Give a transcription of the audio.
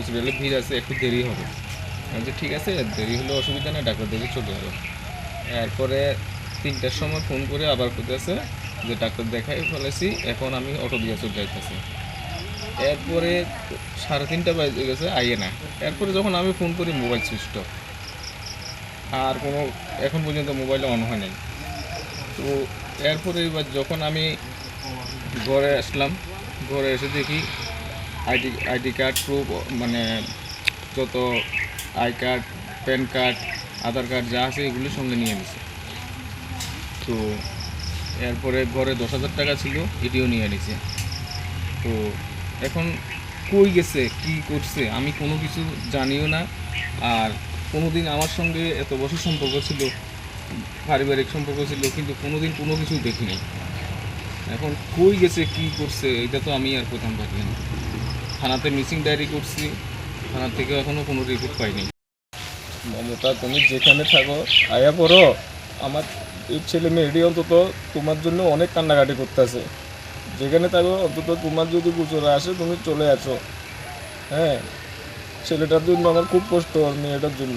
হসপিটালে ভিড় আছে, একটু দেরি হবে। আমি ঠিক আছে, দেরি হলে অসুবিধা নেই ডাক্তার দেখে চলে যাব। এরপরে তিনটার সময় ফোন করে আবার করতেছে যে, ডাক্তার দেখাই ফেলেছি, এখন আমি অটো দিয়ে চলে যাইতেছি। এরপরে সাড়ে তিনটা বাজে গেছে, আইয়ে না। এরপরে যখন আমি ফোন করি, মোবাইল সুইচ আর কোনো, এখন পর্যন্ত মোবাইলে অন হয় নাই। তো এরপরে এবার যখন আমি ঘরে আসলাম, ঘরে এসে দেখি আইডি আইডি কার্ড প্রুফ মানে যত I card, PAN card, Aadhaar card যা আছে এগুলো সঙ্গে নিয়ে নিছে। তো এরপরে ঘরে দশ হাজার টাকা ছিল, এটিও নিয়ে নিছে। তো এখন কই গেছে, কি করছে, আমি কোনো কিছু জানিও না। আর কোনোদিন আমার সঙ্গে এত বছর সম্পর্ক ছিল, পারিবারিক সম্পর্ক ছিল, কিন্তু কোনোদিন কোনো কিছু দেখিনি। এখন কই গেছে, কি করছে এটা তো আমি আর প্রথম পারলাম না। থানাতে মিসিং ডায়েরি করছি, থানা থেকে এখনও কোনো রিপোর্ট পাইনি। মমতা, তুমি যেখানে থাকো, আয়া পড়ো। আমার এই ছেলে মেয়েটি অন্তত তোমার জন্য অনেক কান্নাকাটি করতেছে। যেখানে থাকো, অন্তত তোমার যদি গুজরে আসে, তুমি চলে আসো। হ্যাঁ ছেলেটার জন্য আমার খুব কষ্ট মেয়েটার জন্য।